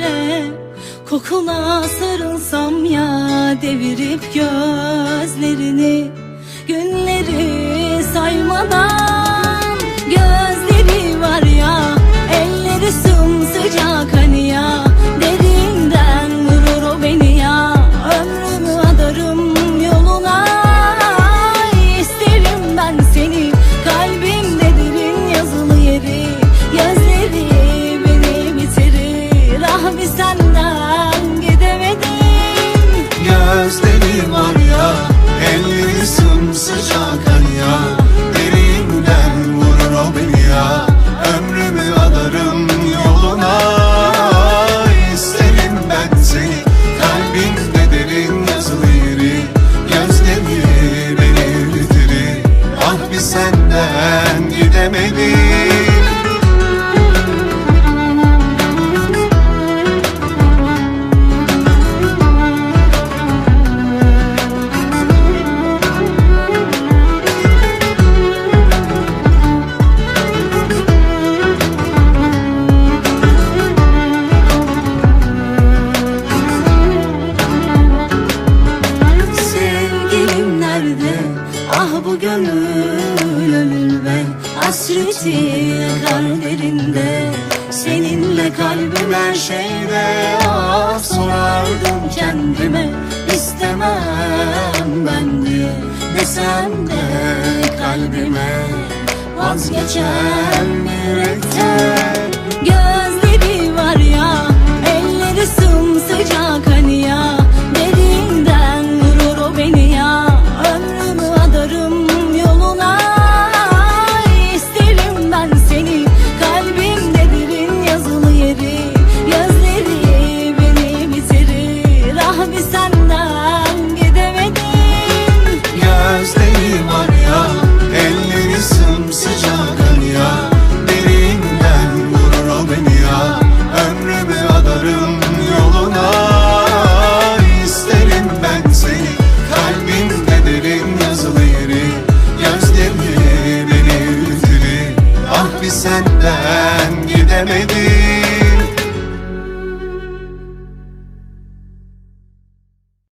yere Kokuna sarılsam ya devirip gözlerini Günleri saymadan senden gidemedim Ah bu gönül ölülme Hasreti yakar derinde. Seninle kalbim her şeyde Ah sorardım kendime. İstemem ben diye Desem de kalbime Vazgeçer yürekten